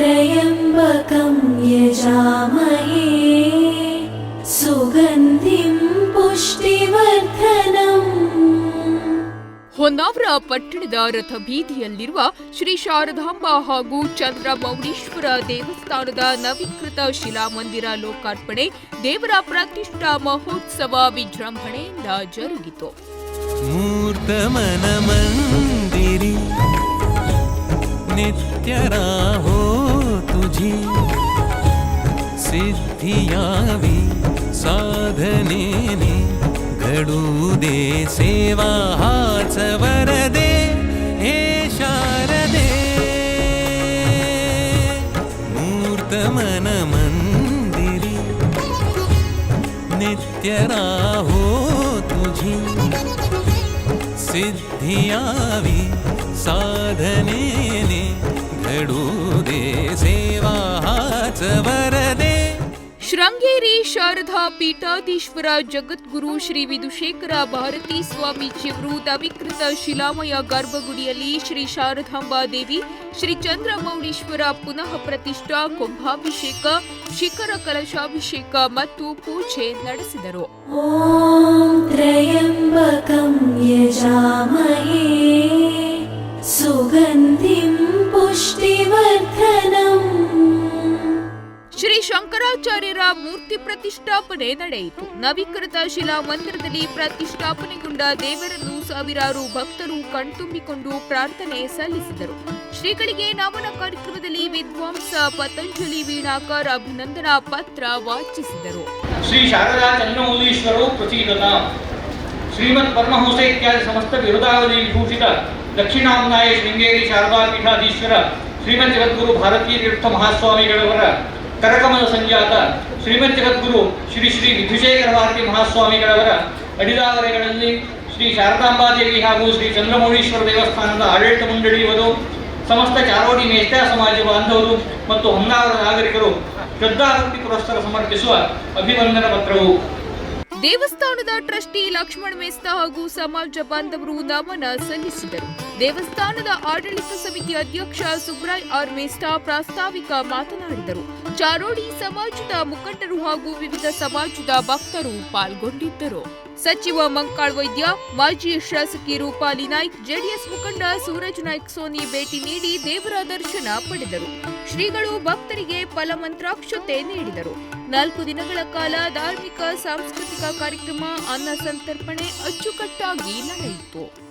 त्र्यम्बकं यजामहे सुगन्धिं पुष्टिवर्धनम् ಹೊನ್ನಾವರ ಪಟ್ಟಣದ ರಥ ಬೀದಿಯಲ್ಲಿರುವ ಶ್ರೀ ಶಾರದಾಂಬ ಹಾಗೂ ಚಂದ್ರಮೌಳೀಶ್ವರ ದೇವಸ್ಥಾನದ ನವೀಕೃತ ಶಿಲಾಮಂದಿರ ಲೋಕಾರ್ಪಣೆ ದೇವರ ಪ್ರತಿಷ್ಠಾ ಮಹೋತ್ಸವ ವಿಜೃಂಭಣೆಯಿಂದ ಜರುಗಿತು सिद्धियावी साधनेने घडू दे सेवा हाच वरदे हे शारदे. मूर्तमनमन्दिरी नित्य राहो तुझी. सिद्धियावी साधनेने घडू दे सेवा हाच वरदे ಶೃಂಗೇರಿ ಶಾರದಾ ಪೀಠಾಧೀಶ್ವರ ಜಗದ್ಗುರು ಶ್ರೀ ವಿಧುಶೇಖರ ಭಾರತೀ ಸ್ವಾಮೀಜಿಯವರು ದವಿಕೃತ ಶಿಲಾಮಯ ಗರ್ಭಗುಡಿಯಲ್ಲಿ ಶ್ರೀ ಶಾರದಾಂಬಾ ದೇವಿ, ಶ್ರೀ ಚಂದ್ರಮೌಳೀಶ್ವರ ಪುನಃ ಪ್ರತಿಷ್ಠಾ ಕುಂಭಾಭಿಷೇಕ, ಶಿಖರ ಕಲಶಾಭಿಷೇಕ ಮತ್ತು ಪೂಜೆ ನಡೆಸಿದರು. ಸುಗಂಧಿಂ ಪುಷ್ಟಿವರ್ಧನಂ. ಶ್ರೀ ಶಂಕರಾಚಾರ್ಯರ ಮೂರ್ತಿ ಪ್ರತಿಷ್ಠಾಪನೆ ನಡೆಯಿತು. ನವೀಕೃತ ಶಿಲಾ ಮಂದಿರದಲ್ಲಿ ಪ್ರತಿಷ್ಠಾಪನೆಗೊಂಡ ದೇವರನ್ನು ಸಾವಿರಾರು ಭಕ್ತರು ಕಣ್ತುಂಬಿಕೊಂಡು ಪ್ರಾರ್ಥನೆ ಸಲ್ಲಿಸಿದರು. ಶ್ರೀಗಳಿಗೆ ನಮನ ಕಾರ್ಯಕ್ರಮದಲ್ಲಿ ವಿದ್ವಾಂಸ ಪತಂಜಲಿ ವೀಣಾಕರ್ ಅಭಿನಂದನಾ ಪತ್ರ ವಾಚಿಸಿದರು. ಶ್ರೀ ಶಾರದಾ ಚಂದ್ರಮೌಲೀಶ್ವರೌ ಪ್ರಚೀದತ ಶ್ರೀಮತ್ ಪರಮಹಂಸ ಇತ್ಯಾದಿ ಸಮಸ್ತ ವಿರುದಾವಧಿ ವಿಭೂಷಿತ ದಕ್ಷಿಣಾಮ್ನಾಯ ಶೃಂಗೇರಿ ಶಾರದಾ ಪೀಠಾಧೀಶ್ವರ ಶ್ರೀಮತ್ ಜಗದ್ಗುರು ಭಾರತೀಯ ತೀರ್ಥ ಮಹಾಸ್ವಾಮಿಗಳವರ ಕರಕಮಲ ಸಂಜಾತ ಶ್ರೀಮತ್ ಜಗದ್ಗುರು ಶ್ರೀ ಶ್ರೀ ವಿಧುಶೇಖರ ಭಾರತಿ ಮಹಾಸ್ವಾಮಿಗಳವರ ಅಡಿದಾವರೆಗಳಲ್ಲಿ ಶ್ರೀ ಶಾರದಾಂಬಾದೇವಿ ಹಾಗೂ ಶ್ರೀ ಚಂದ್ರಮೌಳೀಶ್ವರ ದೇವಸ್ಥಾನದ ಆಡಳಿತ ಮಂಡಳಿಯವರು ಸಮಸ್ತ ಚಾರೋಡಿ ಮೇಷ್ಠಾ ಸಮಾಜ ಬಾಂಧವರು ಮತ್ತು ಹೊನ್ನಾವರ ನಾಗರಿಕರು ಶ್ರದ್ಧಾಭಕ್ತಿ ಪುರಸ್ಕಾರ ಸಮರ್ಪಿಸುವ ಅಭಿವಂದನ ಪತ್ರವು. ದೇವಸ್ಥಾನದ ಟ್ರಸ್ಟಿ ಲಕ್ಷ್ಮಣ ಮೇಸ್ತಾ ಹಾಗೂ ಸಮಾಜ ಬಾಂಧವರು ನಮನ ಸಲ್ಲಿಸಿದರು. ದೇವಸ್ಥಾನದ ಆಡಳಿತ ಸಮಿತಿ ಅಧ್ಯಕ್ಷ ಸುಬ್ರಾಯ್ ಆರ್ ಮೇಸ್ತಾ ಪ್ರಾಸ್ತಾವಿಕ ಮಾತನಾಡಿದರು. ಚಾರೋಡಿ ಸಮಾಜದ ಮುಖಂಡರು ಹಾಗೂ ವಿವಿಧ ಸಮಾಜದ ಭಕ್ತರು ಪಾಲ್ಗೊಂಡಿದ್ದರು. ಸಚಿವ ಮಂಕಾಳ್ ವೈದ್ಯ, ಮಾಜಿ ಶಾಸಕಿ ರೂಪಾಲಿ ನಾಯ್ಕ್, ಜೆಡಿಎಸ್ ಮುಖಂಡ ಸೂರಜ್ ನಾಯ್ಕ್ ಸೋನಿ ಭೇಟಿ ನೀಡಿ ದೇವರ ದರ್ಶನ ಪಡೆದರು. ಶ್ರೀಗಳು ಭಕ್ತರಿಗೆ ಫಲಮಂತ್ರಾಕ್ಷತೆ ನೀಡಿದರು. ನಾಲ್ಕು ದಿನಗಳ ಕಾಲ ಧಾರ್ಮಿಕ, ಸಾಂಸ್ಕೃತಿಕ ಕಾರ್ಯಕ್ರಮ, ಅನ್ನ ಸಂತರ್ಪಣೆ ಅಚ್ಚುಕಟ್ಟಾಗಿ ನಡೆಯಿತು.